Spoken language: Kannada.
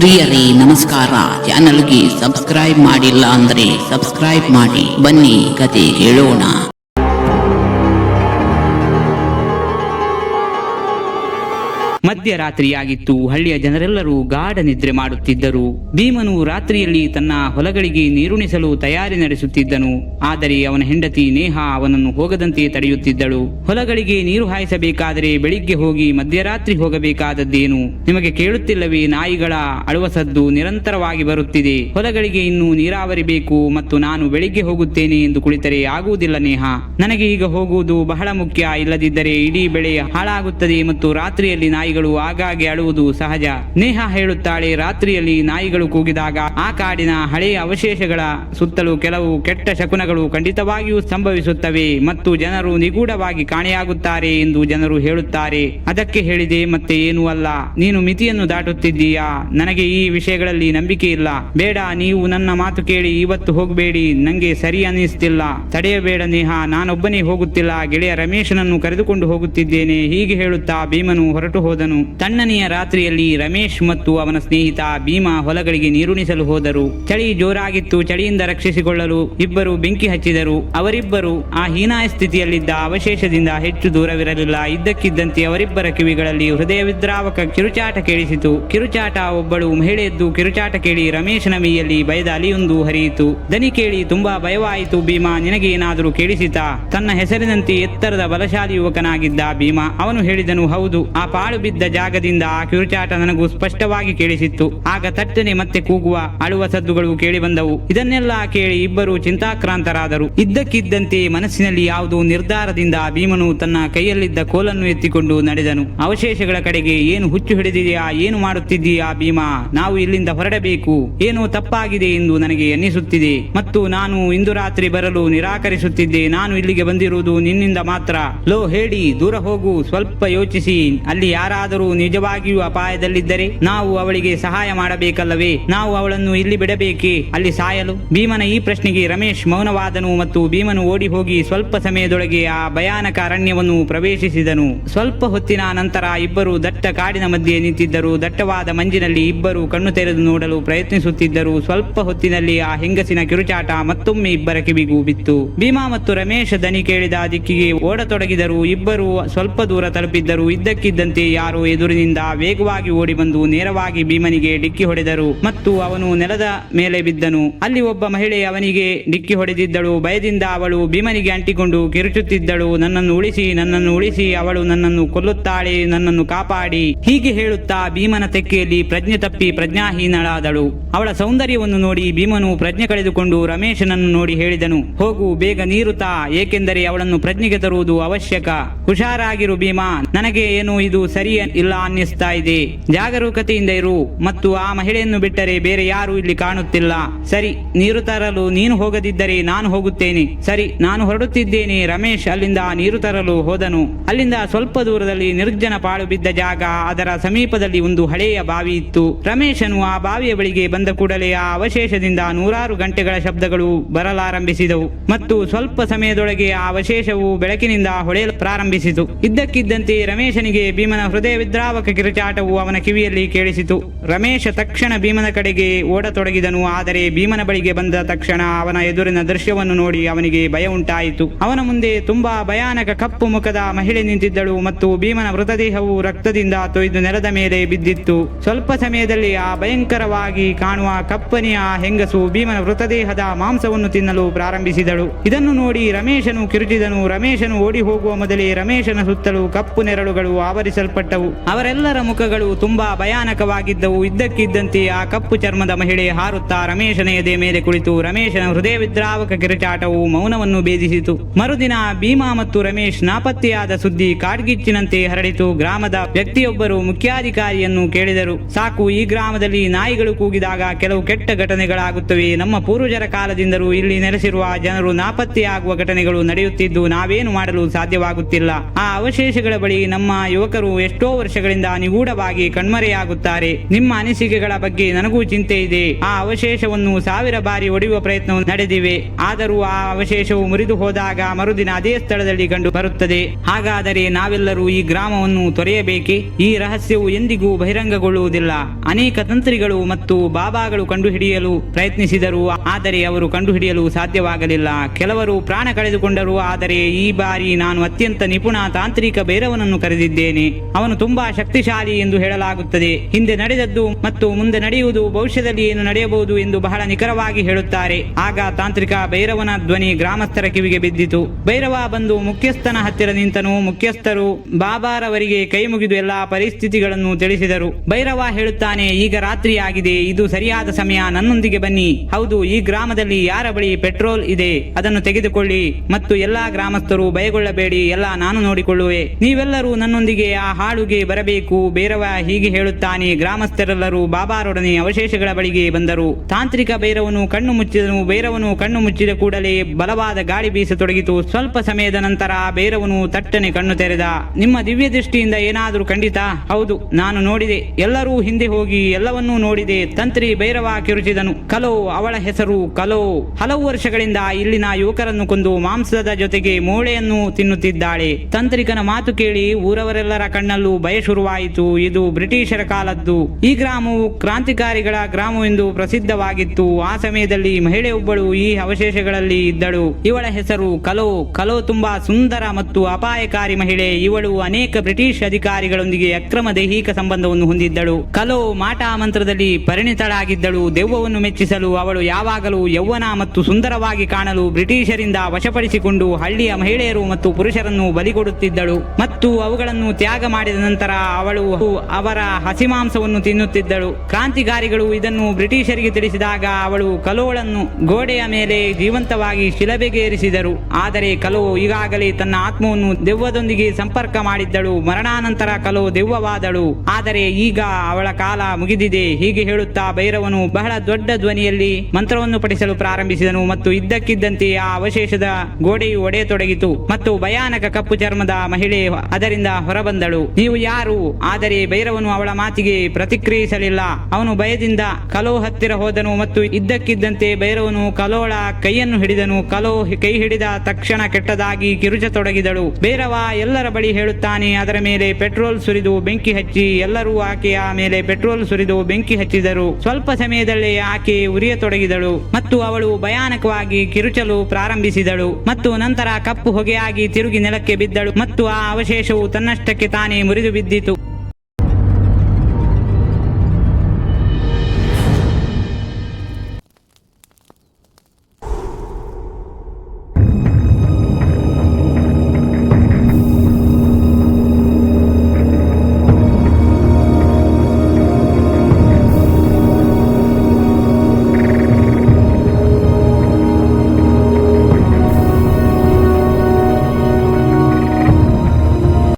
ಪ್ರಿಯರೇ ನಮಸ್ಕಾರ. ಚಾನಲ್ಗೆ ಸಬ್ಸ್ಕ್ರೈಬ್ ಮಾಡಿಲ್ಲ ಅಂದ್ರೆ ಸಬ್ಸ್ಕ್ರೈಬ್ ಮಾಡಿ. ಬನ್ನಿ ಕತೆ ಹೇಳೋಣ ಮಧ್ಯರಾತ್ರಿಯಾಗಿತ್ತು. ಹಳ್ಳಿಯ ಜನರೆಲ್ಲರೂ ಗಾಢ ನಿದ್ರೆ ಮಾಡುತ್ತಿದ್ದರು. ಭೀಮನು ರಾತ್ರಿಯಲ್ಲಿ ತನ್ನ ಹೊಲಗಳಿಗೆ ನೀರುಣಿಸಲು ತಯಾರಿ ನಡೆಸುತ್ತಿದ್ದನು. ಆದರೆ ಅವನ ಹೆಂಡತಿ ನೇಹ ಅವನನ್ನು ಹೋಗದಂತೆ ತಡೆಯುತ್ತಿದ್ದಳು. ಹೊಲಗಳಿಗೆ ನೀರು ಹಾಯಿಸಬೇಕಾದರೆ ಬೆಳಿಗ್ಗೆ ಹೋಗಿ ಮಧ್ಯರಾತ್ರಿ ಹೋಗಬೇಕಾದದ್ದೇನು? ನಿಮಗೆ ಕೇಳುತ್ತಿಲ್ಲವೇ ನಾಯಿಗಳ ಅಳುವ ಸದ್ದು ನಿರಂತರವಾಗಿ ಬರುತ್ತಿದೆ. ಹೊಲಗಳಿಗೆ ಇನ್ನೂ ನೀರಾವರಿ ಬೇಕು ಮತ್ತು ನಾನು ಬೆಳಿಗ್ಗೆ ಹೋಗುತ್ತೇನೆ ಎಂದು ಕುಳಿತರೆ ಆಗುವುದಿಲ್ಲ ನೇಹ. ನನಗೆ ಈಗ ಹೋಗುವುದು ಬಹಳ ಮುಖ್ಯ. ಇಲ್ಲದಿದ್ದರೆ ಇಡೀ ಬೆಳೆ ಹಾಳಾಗುತ್ತದೆ ಮತ್ತು ರಾತ್ರಿಯಲ್ಲಿ ನಾಯಿಗಳು ಆಗಾಗ್ಗೆ ಅಳುವುದು ಸಹಜ. ನೇಹ ಹೇಳುತ್ತಾಳೆ, ರಾತ್ರಿಯಲ್ಲಿ ನಾಯಿಗಳು ಕೂಗಿದಾಗ ಆ ಕಾಡಿನ ಹಳೆಯ ಅವಶೇಷಗಳ ಸುತ್ತಲೂ ಕೆಲವು ಕೆಟ್ಟ ಶಕುನಗಳು ಖಂಡಿತವಾಗಿಯೂ ಸಂಭವಿಸುತ್ತವೆ ಮತ್ತು ಜನರು ನಿಗೂಢವಾಗಿ ಕಾಣೆಯಾಗುತ್ತಾರೆ ಎಂದು ಜನರು ಹೇಳುತ್ತಾರೆ. ಅದಕ್ಕೆ ಹೇಳಿದೆ, ಮತ್ತೆ ಏನೂ ಅಲ್ಲ. ನೀನು ಮಿತಿಯನ್ನು ದಾಟುತ್ತಿದ್ದೀಯಾ? ನನಗೆ ಈ ವಿಷಯಗಳಲ್ಲಿ ನಂಬಿಕೆ ಇಲ್ಲ. ಬೇಡ, ನೀವು ನನ್ನ ಮಾತು ಕೇಳಿ ಇವತ್ತು ಹೋಗಬೇಡಿ. ನಂಗೆ ಸರಿ ಅನ್ನಿಸ್ತಿಲ್ಲ. ತಡೆಯಬೇಡ ನೇಹ, ನಾನೊಬ್ಬನೇ ಹೋಗುತ್ತಿಲ್ಲ. ಗೆಳೆಯ ರಮೇಶನನ್ನು ಕರೆದುಕೊಂಡು ಹೋಗುತ್ತಿದ್ದೇನೆ. ಹೀಗೆ ಹೇಳುತ್ತಾ ಭೀಮನು ಹೊರಟು ಹೋದನು. ತಣ್ಣನೆಯ ರಾತ್ರಿಯಲ್ಲಿ ರಮೇಶ್ ಮತ್ತು ಅವನ ಸ್ನೇಹಿತ ಭೀಮಾ ಹೊಲಗಳಿಗೆ ನೀರುಣಿಸಲು ಹೋದರು. ಚಳಿ ಜೋರಾಗಿತ್ತು, ಚಳಿಯಿಂದ ರಕ್ಷಿಸಿಕೊಳ್ಳಲು ಇಬ್ಬರು ಬೆಂಕಿ ಹಚ್ಚಿದರು. ಅವರಿಬ್ಬರು ಆ ಹೀನಾಯ ಸ್ಥಿತಿಯಲ್ಲಿದ್ದ ಅವಶೇಷದಿಂದ ಹೆಚ್ಚು ದೂರವಿರಲಿಲ್ಲ. ಇದ್ದಕ್ಕಿದ್ದಂತೆ ಅವರಿಬ್ಬರ ಕಿವಿಗಳಲ್ಲಿ ಹೃದಯ ವಿದ್ರಾವಕ ಕಿರುಚಾಟ ಕೇಳಿಸಿತು. ಕಿರುಚಾಟ ಒಬ್ಬಳು ಮಹಿಳೆಯದ್ದು. ಕಿರುಚಾಟ ಕೇಳಿ ರಮೇಶನ ಮೈಯಲ್ಲಿ ಬಯದ ಅಲಿಯೊಂದು ಹರಿಯಿತು. ದನಿ ಕೇಳಿ ತುಂಬಾ ಭಯವಾಯಿತು. ಭೀಮಾ, ನಿನಗೆ ಏನಾದರೂ ಕೇಳಿಸಿತಾ? ತನ್ನ ಹೆಸರಿನಂತೆ ಎತ್ತರದ ಬಲಶಾಲಿ ಯುವಕನಾಗಿದ್ದ ಭೀಮಾ, ಅವನು ಹೇಳಿದನು, ಹೌದು, ಆ ಪಾಳು ಬಿದ್ದ ಜಾಗದಿಂದ ಆ ಕಿರುಚಾಟ ನನಗೂ ಸ್ಪಷ್ಟವಾಗಿ ಕೇಳಿಸಿತ್ತು. ಆಗ ತಟ್ಟನೆ ಮತ್ತೆ ಕೂಗುವ ಅಳುವ ಸದ್ದುಗಳು ಕೇಳಿ ಬಂದವು ಇದನ್ನೆಲ್ಲ ಕೇಳಿ ಇಬ್ಬರು ಚಿಂತಾಕ್ರಾಂತರಾದರು. ಇದ್ದಕ್ಕಿದ್ದಂತೆ ಮನಸ್ಸಿನಲ್ಲಿ ಯಾವುದೋ ನಿರ್ಧಾರದಿಂದ ಭೀಮನು ತನ್ನ ಕೈಯಲ್ಲಿದ್ದ ಕೋಲನ್ನು ಎತ್ತಿಕೊಂಡು ನಡೆದನು. ಅವಶೇಷಗಳ ಕಡೆಗೆ ಏನು ಹುಚ್ಚು ಹಿಡಿದಿದೆಯಾ, ಏನು ಮಾಡುತ್ತಿದ್ದೀಯಾ ಭೀಮಾ, ನಾವು ಇಲ್ಲಿಂದ ಹೊರಡಬೇಕು. ಏನೋ ತಪ್ಪಾಗಿದೆ ಎಂದು ನನಗೆ ಎನ್ನಿಸುತ್ತಿದೆ ಮತ್ತು ನಾನು ಇಂದು ರಾತ್ರಿ ಬರಲು ನಿರಾಕರಿಸುತ್ತಿದ್ದೆ. ನಾನು ಇಲ್ಲಿಗೆ ಬಂದಿರುವುದು ನಿನ್ನಿಂದ ಮಾತ್ರ. ಲೋ, ಹೇಳಿ, ದೂರ ಹೋಗು, ಸ್ವಲ್ಪ ಯೋಚಿಸಿ. ಅಲ್ಲಿ ಯಾರಾದರೂ ನಿಜವಾಗಿಯೂ ಅಪಾಯದಲ್ಲಿದ್ದರೆ ನಾವು ಅವಳಿಗೆ ಸಹಾಯ ಮಾಡಬೇಕಲ್ಲವೇ? ನಾವು ಅವಳನ್ನು ಇಲ್ಲಿ ಬಿಡಬೇಕೆ? ಅಲ್ಲಿ ಸಾಯಲು? ಭೀಮನ ಈ ಪ್ರಶ್ನೆಗೆ ರಮೇಶ್ ಮೌನವಾದನು ಮತ್ತು ಭೀಮನು ಓಡಿ ಹೋಗಿ ಸ್ವಲ್ಪ ಸಮಯದೊಳಗೆ ಆ ಭಯಾನಕ ಅರಣ್ಯವನ್ನು ಪ್ರವೇಶಿಸಿದನು. ಸ್ವಲ್ಪ ಹೊತ್ತಿನ ನಂತರ ಇಬ್ಬರು ದಟ್ಟ ಕಾಡಿನ ಮಧ್ಯೆ ನಿಂತಿದ್ದರು. ದಟ್ಟವಾದ ಮಂಜಿನಲ್ಲಿ ಇಬ್ಬರು ಕಣ್ಣು ತೆರೆದು ನೋಡಲು ಪ್ರಯತ್ನಿಸುತ್ತಿದ್ದರು. ಸ್ವಲ್ಪ ಹೊತ್ತಿನಲ್ಲಿ ಆ ಹೆಂಗಸಿನ ಕಿರುಚಾಟ ಮತ್ತೊಮ್ಮೆ ಇಬ್ಬರ ಕಿವಿಗೂ ಬಿತ್ತು. ಭೀಮಾ ಮತ್ತು ರಮೇಶ್ ದನಿ ಕೇಳಿದ ದಿಕ್ಕಿಗೆ ಓಡತೊಡಗಿದರು. ಇಬ್ಬರು ಸ್ವಲ್ಪ ದೂರ ತಲುಪಿದ್ದರು. ಇದ್ದಕ್ಕಿದ್ದಂತೆ ಯಾರೋ ಎದುರಿನಿಂದ ವೇಗವಾಗಿ ಓಡಿ ಬಂದು ನೇರವಾಗಿ ಭೀಮನಿಗೆ ಡಿಕ್ಕಿ ಹೊಡೆದರು. ಮತ್ತು ಅವನು ನೆಲದ ಮೇಲೆ ಬಿದ್ದನು. ಅಲ್ಲಿ ಒಬ್ಬ ಮಹಿಳೆ ಅವನಿಗೆ ಡಿಕ್ಕಿ ಹೊಡೆದಿದ್ದಳು. ಭಯದಿಂದ ಅವಳು ಭೀಮನಿಗೆ ಅಂಟಿಕೊಂಡು ಕಿರುಚುತ್ತಿದ್ದಳು. ನನ್ನನ್ನು ಉಳಿಸಿ ನನ್ನನ್ನು ಉಳಿಸಿ, ಅವಳು ನನ್ನನ್ನು ಕೊಲ್ಲುತ್ತಾಳೆ, ನನ್ನನ್ನು ಕಾಪಾಡಿ. ಹೀಗೆ ಹೇಳುತ್ತಾ ಭೀಮನ ತೆಕ್ಕೆಯಲ್ಲಿ ಪ್ರಜ್ಞೆ ತಪ್ಪಿ ಪ್ರಜ್ಞಾಹೀನಳಾದಳು. ಅವಳ ಸೌಂದರ್ಯವನ್ನು ನೋಡಿ ಭೀಮನು ಪ್ರಜ್ಞೆ ಕಳೆದುಕೊಂಡು ರಮೇಶನನ್ನು ನೋಡಿ ಹೇಳಿದನು. ಹೋಗು, ಬೇಗ ನೀರು ಏಕೆಂದರೆ ಅವಳನ್ನು ಪ್ರಜ್ಞೆಗೆ ತರುವುದು ಅವಶ್ಯಕ. ಹುಷಾರಾಗಿರು ಭೀಮಾ. ನನಗೆ ಏನು ಇದು ಸರಿ ಇಲ್ಲ ಅನ್ನಿಸ್ತಾ ಇದೆ. ಜಾಗರೂಕತೆಯಿಂದ ಇರು ಮತ್ತು ಆ ಮಹಿಳೆಯನ್ನು ಬಿಟ್ಟರೆ ಬೇರೆ ಯಾರು ಇಲ್ಲಿ ಕಾಣುತ್ತಿಲ್ಲ. ಸರಿ, ನೀರು ತರಲು ನೀನು ಹೋಗದಿದ್ದರೆ ನಾನು ಹೋಗುತ್ತೇನೆ. ಸರಿ, ನಾನು ಹೊರಡುತ್ತಿದ್ದೇನೆ. ರಮೇಶ್ ಅಲ್ಲಿಂದ ನೀರು ತರಲು ಹೋದನು. ಅಲ್ಲಿಂದ ಸ್ವಲ್ಪ ದೂರದಲ್ಲಿ ನಿರ್ಜನ ಪಾಳು ಬಿದ್ದ ಜಾಗ ಅದರ ಸಮೀಪದಲ್ಲಿ ಒಂದು ಹಳೆಯ ಬಾವಿ ಇತ್ತು. ರಮೇಶನು ಆ ಬಾವಿಯ ಬಳಿಗೆ ಬಂದ ಕೂಡಲೇ ಆ ಅವಶೇಷದಿಂದ ನೂರಾರು ಗಂಟೆಗಳ ಶಬ್ದಗಳು ಬರಲಾರಂಭಿಸಿದವು ಮತ್ತು ಸ್ವಲ್ಪ ಸಮಯದೊಳಗೆ ಆ ಅವಶೇಷವು ಬೆಳಕಿನಿಂದ ಹೊಳೆಯಲು ಪ್ರಾರಂಭಿಸಿತು. ಇದ್ದಕ್ಕಿದ್ದಂತೆ ರಮೇಶನಿಗೆ ಭೀಮನ ಹೃದಯ ವಿದ್ರಾವಕ ಕಿರುಚಾಟವು ಅವನ ಕಿವಿಯಲ್ಲಿ ಕೇಳಿಸಿತು. ರಮೇಶ ತಕ್ಷಣ ಭೀಮನ ಕಡೆಗೆ ಓಡತೊಡಗಿದನು. ಆದರೆ ಭೀಮನ ಬಳಿಗೆ ಬಂದ ತಕ್ಷಣ ಅವನ ಎದುರಿನ ದೃಶ್ಯವನ್ನು ನೋಡಿ ಅವನಿಗೆ ಭಯ ಉಂಟಾಯಿತು. ಅವನ ಮುಂದೆ ತುಂಬಾ ಭಯಾನಕ ಕಪ್ಪು ಮುಖದ ಮಹಿಳೆ ನಿಂತಿದ್ದಳು ಮತ್ತು ಭೀಮನ ಮೃತದೇಹವು ರಕ್ತದಿಂದ ತೊಯ್ದು ನೆಲದ ಮೇಲೆ ಬಿದ್ದಿತ್ತು. ಸ್ವಲ್ಪ ಸಮಯದಲ್ಲಿ ಆ ಭಯಂಕರವಾಗಿ ಕಾಣುವ ಕಪ್ಪನೆಯ ಹೆಂಗಸು ಭೀಮನ ಮೃತದೇಹದ ಮಾಂಸವನ್ನು ತಿನ್ನಲು ಪ್ರಾರಂಭಿಸಿದಳು. ಇದನ್ನು ನೋಡಿ ರಮೇಶನು ಕಿರುಚಿದನು. ರಮೇಶನು ಓಡಿ ಹೋಗುವ ಮೊದಲೇ ರಮೇಶನ ಸುತ್ತಲೂ ಕಪ್ಪು ನೆರಳುಗಳು ಅವರೆಲ್ಲರ ಮುಖಗಳು ತುಂಬಾ ಭಯಾನಕವಾಗಿದ್ದವು. ಇದ್ದಕ್ಕಿದ್ದಂತೆ ಆ ಕಪ್ಪು ಚರ್ಮದ ಮಹಿಳೆ ಹಾರುತ್ತಾ ರಮೇಶನ ಎದೆ ಮೇಲೆ ಕುಳಿತು ರಮೇಶನ ಹೃದಯ ವಿದ್ರಾವಕ ಕಿರುಚಾಟವು ಮೌನವನ್ನು ಭೇದಿಸಿತು. ಮರುದಿನ ಭೀಮಾ ಮತ್ತು ರಮೇಶ್ ನಾಪತ್ತೆಯಾದ ಸುದ್ದಿ ಕಾಡ್ಗಿಚ್ಚಿನಂತೆ ಹರಡಿತು. ಗ್ರಾಮದ ವ್ಯಕ್ತಿಯೊಬ್ಬರು ಮುಖ್ಯಾಧಿಕಾರಿಯನ್ನು ಕೇಳಿದರು. ಸಾಕು, ಈ ಗ್ರಾಮದಲ್ಲಿ ನಾಯಿಗಳು ಕೂಗಿದಾಗ ಕೆಲವು ಕೆಟ್ಟ ಘಟನೆಗಳಾಗುತ್ತವೆ. ನಮ್ಮ ಪೂರ್ವಜರ ಕಾಲದಿಂದಲೂ ಇಲ್ಲಿ ನೆಲೆಸಿರುವ ಜನರು ನಾಪತ್ತೆಯಾಗುವ ಘಟನೆಗಳು ನಡೆಯುತ್ತಿದ್ದು ನಾವೇನು ಮಾಡಲು ಸಾಧ್ಯವಾಗುತ್ತಿಲ್ಲ. ಆ ಅವಶೇಷಗಳ ಬಳಿ ನಮ್ಮ ಯುವಕರು ಎಷ್ಟು ಎಷ್ಟೋ ವರ್ಷಗಳಿಂದ ನಿಗೂಢವಾಗಿ ಕಣ್ಮರೆಯಾಗುತ್ತಾರೆ. ನಿಮ್ಮ ಅನಿಸಿಕೆಗಳ ಬಗ್ಗೆ ನನಗೂ ಚಿಂತೆ ಇದೆ. ಆ ಅವಶೇಷವನ್ನು ಸಾವಿರ ಬಾರಿ ಒಡೆಯುವ ಪ್ರಯತ್ನ ನಡೆದಿವೆ. ಆದರೂ ಆ ಅವಶೇಷವು ಮುರಿದು ಹೋದಾಗ ಮರುದಿನ ಅದೇ ಸ್ಥಳದಲ್ಲಿ ಕಂಡು ಬರುತ್ತದೆ. ಹಾಗಾದರೆ ನಾವೆಲ್ಲರೂ ಈ ಗ್ರಾಮವನ್ನು ತೊರೆಯಬೇಕೆ? ಈ ರಹಸ್ಯವು ಎಂದಿಗೂ ಬಹಿರಂಗಗೊಳ್ಳುವುದಿಲ್ಲ. ಅನೇಕ ತಂತ್ರಿಗಳು ಮತ್ತು ಬಾಬಾಗಳು ಕಂಡುಹಿಡಿಯಲು ಪ್ರಯತ್ನಿಸಿದರು. ಆದರೆ ಅವರು ಕಂಡುಹಿಡಿಯಲು ಸಾಧ್ಯವಾಗಲಿಲ್ಲ. ಕೆಲವರು ಪ್ರಾಣ ಕಳೆದುಕೊಂಡರು. ಆದರೆ ಈ ಬಾರಿ ನಾನು ಅತ್ಯಂತ ನಿಪುಣ ತಾಂತ್ರಿಕ ಭೈರವನನ್ನು ಕರೆದಿದ್ದೇನೆ. ಅವನು ತುಂಬಾ ಶಕ್ತಿಶಾಲಿ ಎಂದು ಹೇಳಲಾಗುತ್ತದೆ. ಹಿಂದೆ ನಡೆದದ್ದು ಮತ್ತು ಮುಂದೆ ನಡೆಯುವುದು ಭವಿಷ್ಯದಲ್ಲಿ ಏನು ನಡೆಯಬಹುದು ಎಂದು ಬಹಳ ನಿಖರವಾಗಿ ಹೇಳುತ್ತಾರೆ. ಆಗ ತಾಂತ್ರಿಕ ಭೈರವನ ಧ್ವನಿ ಗ್ರಾಮಸ್ಥರ ಕಿವಿಗೆ ಬಿದ್ದಿತು. ಭೈರವ ಬಂದು ಮುಖ್ಯಸ್ಥನ ಹತ್ತಿರ ನಿಂತನು. ಮುಖ್ಯಸ್ಥರು ಬಾಬಾರವರಿಗೆ ಕೈ ಮುಗಿದು ಎಲ್ಲಾ ಪರಿಸ್ಥಿತಿಗಳನ್ನು ತಿಳಿಸಿದರು. ಭೈರವ ಹೇಳುತ್ತಾನೆ, ಈಗ ರಾತ್ರಿಯಾಗಿದೆ. ಇದು ಸರಿಯಾದ ಸಮಯ. ನನ್ನೊಂದಿಗೆ ಬನ್ನಿ. ಹೌದು, ಈ ಗ್ರಾಮದಲ್ಲಿ ಯಾರ ಬಳಿ ಪೆಟ್ರೋಲ್ ಇದೆ? ಅದನ್ನು ತೆಗೆದುಕೊಳ್ಳಿ. ಮತ್ತು ಎಲ್ಲಾ ಗ್ರಾಮಸ್ಥರು ಭಯಗೊಳ್ಳಬೇಡಿ. ಎಲ್ಲ ನಾನು ನೋಡಿಕೊಳ್ಳುವೆ. ನೀವೆಲ್ಲರೂ ನನ್ನೊಂದಿಗೆ ಆ ಹಾಡುಗೆ ಬರಬೇಕು ಬೇರವ ಹೀಗೆ ಹೇಳುತ್ತಾನೆ. ಗ್ರಾಮಸ್ಥರೆಲ್ಲರೂ ಬಾಬಾರೊಡನೆ ಅವಶೇಷಗಳ ಬಳಿಗೆ ಬಂದರು. ತಾಂತ್ರಿಕ ಭೈರವನು ಕಣ್ಣು ಮುಚ್ಚಿದನು. ಭೈರವನು ಕಣ್ಣು ಮುಚ್ಚಿದ ಕೂಡಲೇ ಬಲವಾದ ಗಾಳಿ ಬೀಸತೊಡಗಿತು. ಸ್ವಲ್ಪ ಸಮಯದ ನಂತರ ಬೇರವನು ತಟ್ಟನೆ ಕಣ್ಣು ತೆರೆದ. ನಿಮ್ಮ ದಿವ್ಯ ದೃಷ್ಟಿಯಿಂದ ಏನಾದರೂ ಖಂಡಿತ? ಹೌದು, ನಾನು ನೋಡಿದೆ. ಎಲ್ಲರೂ ಹಿಂದೆ ಹೋಗಿ ಎಲ್ಲವನ್ನೂ ನೋಡಿದೆ. ತಂತ್ರಿ ಬೈರವ ಕಿರುಚಿದನು. ಕಲೋ, ಅವಳ ಹೆಸರು ಕಲೋ. ಹಲವು ವರ್ಷಗಳಿಂದ ಇಲ್ಲಿನ ಯುವಕರನ್ನು ಕೊಂದು ಮಾಂಸದ ಜೊತೆಗೆ ಮೂಳೆಯನ್ನು ತಿನ್ನುತ್ತಿದ್ದಾಳೆ. ತಂತ್ರಿಕನ ಮಾತು ಕೇಳಿ ಊರವರೆಲ್ಲರ ಕಣ್ಣಲ್ಲೂ ಭಯ ಶುರುವಾಯಿತು, ಇದು ಬ್ರಿಟಿಷರ ಕಾಲದ್ದು. ಈ ಗ್ರಾಮವು ಕ್ರಾಂತಿಕಾರಿಗಳ ಗ್ರಾಮವೆಂದು ಪ್ರಸಿದ್ಧವಾಗಿತ್ತು. ಆ ಸಮಯದಲ್ಲಿ ಮಹಿಳೆಯೊಬ್ಬಳು ಈ ಅವಶೇಷಗಳಲ್ಲಿ ಇದ್ದಳು. ಇವಳ ಹೆಸರು ಕಲೋ. ಕಲೋ ತುಂಬಾ ಸುಂದರ ಮತ್ತು ಅಪಾಯಕಾರಿ ಮಹಿಳೆ. ಇವಳು ಅನೇಕ ಬ್ರಿಟಿಷ್ ಅಧಿಕಾರಿಗಳೊಂದಿಗೆ ಅಕ್ರಮ ದೈಹಿಕ ಸಂಬಂಧವನ್ನು ಹೊಂದಿದ್ದಳು. ಕಲೋ ಮಾಟ ಮಂತ್ರದಲ್ಲಿ ಪರಿಣಿತಳಾಗಿದ್ದಳು. ದೆವ್ವವನ್ನು ಮೆಚ್ಚಿಸಲು ಅವಳು ಯಾವಾಗಲೂ ಯೌವನ ಮತ್ತು ಸುಂದರವಾಗಿ ಕಾಣಲು ಬ್ರಿಟಿಷರಿಂದ ವಶಪಡಿಸಿಕೊಂಡು ಹಳ್ಳಿಯ ಮಹಿಳೆಯರು ಮತ್ತು ಪುರುಷರನ್ನು ಬಲಿಗೊಡುತ್ತಿದ್ದಳು ಮತ್ತು ಅವುಗಳನ್ನು ತ್ಯಾಗ ಮಾಡಿದ ನಂತರ ಅವಳು ಅವರ ಹಸಿಮಾಂಸವನ್ನು ತಿನ್ನುತ್ತಿದ್ದಳು. ಕ್ರಾಂತಿಕಾರಿಗಳು ಇದನ್ನು ಬ್ರಿಟಿಷರಿಗೆ ತಿಳಿಸಿದಾಗ ಅವಳು ಕಲೋಳನ್ನು ಗೋಡೆಯ ಮೇಲೆ ಜೀವಂತವಾಗಿ ಶಿಲಬೆಗೇರಿಸಿದರು. ಆದರೆ ಕಲೋ ಈಗಾಗಲೇ ತನ್ನ ಆತ್ಮವನ್ನು ದೆವ್ವದೊಂದಿಗೆ ಸಂಪರ್ಕ ಮಾಡಿದ್ದಳು. ಮರಣಾನಂತರ ಕಲೋ ದೆವ್ವವಾದಳು. ಆದರೆ ಈಗ ಅವಳ ಕಾಲ ಮುಗಿದಿದೆ. ಹೀಗೆ ಹೇಳುತ್ತಾ ಭೈರವನು ಬಹಳ ದೊಡ್ಡ ಧ್ವನಿಯಲ್ಲಿ ಮಂತ್ರವನ್ನು ಪಠಿಸಲು ಪ್ರಾರಂಭಿಸಿದನು ಮತ್ತು ಇದ್ದಕ್ಕಿದ್ದಂತೆ ಆ ಅವಶೇಷದ ಗೋಡೆಯು ಒಡೆಯತೊಡಗಿತು. ಮತ್ತು ಭಯಾನಕ ಕಪ್ಪು ಚರ್ಮದ ಮಹಿಳೆ ಅದರಿಂದ ಹೊರಬಂದಳು. ನೀವು ಯಾರು? ಆದರೆ ಭೈರವನು ಅವಳ ಮಾತಿಗೆ ಪ್ರತಿಕ್ರಿಯಿಸಲಿಲ್ಲ. ಅವನು ಭಯದಿಂದ ಕಲೋ ಹತ್ತಿರ ಹೋದನು ಮತ್ತು ಇದ್ದಕ್ಕಿದ್ದಂತೆ ಭೈರವನು ಕಲೋಳ ಕೈಯನ್ನು ಹಿಡಿದನು. ಕಲೋ ಕೈ ಹಿಡಿದ ತಕ್ಷಣ ಕೆಟ್ಟದಾಗಿ ಕಿರುಚತೊಡಗಿದಳು. ಭೈರವ ಎಲ್ಲರ ಬಳಿ ಹೇಳುತ್ತಾನೆ, ಅದರ ಮೇಲೆ ಪೆಟ್ರೋಲ್ ಸುರಿದು ಬೆಂಕಿ ಹಚ್ಚಿ ಎಲ್ಲರೂ ಆಕೆಯ ಮೇಲೆ ಪೆಟ್ರೋಲ್ ಸುರಿದು ಬೆಂಕಿ ಹಚ್ಚಿದರು. ಸ್ವಲ್ಪ ಸಮಯದಲ್ಲೇ ಆಕೆ ಉರಿಯತೊಡಗಿದಳು ಮತ್ತು ಅವಳು ಭಯಾನಕವಾಗಿ ಕಿರುಚಲು ಪ್ರಾರಂಭಿಸಿದಳು ಮತ್ತು ನಂತರ ಕಪ್ಪು ಹೊಗೆಯಾಗಿ ತಿರುಗಿ ನೆಲಕ್ಕೆ ಬಿದ್ದಳು ಮತ್ತು ಆ ಅವಶೇಷವು ತನ್ನಷ್ಟಕ್ಕೆ ತಾನೇ murid bidditu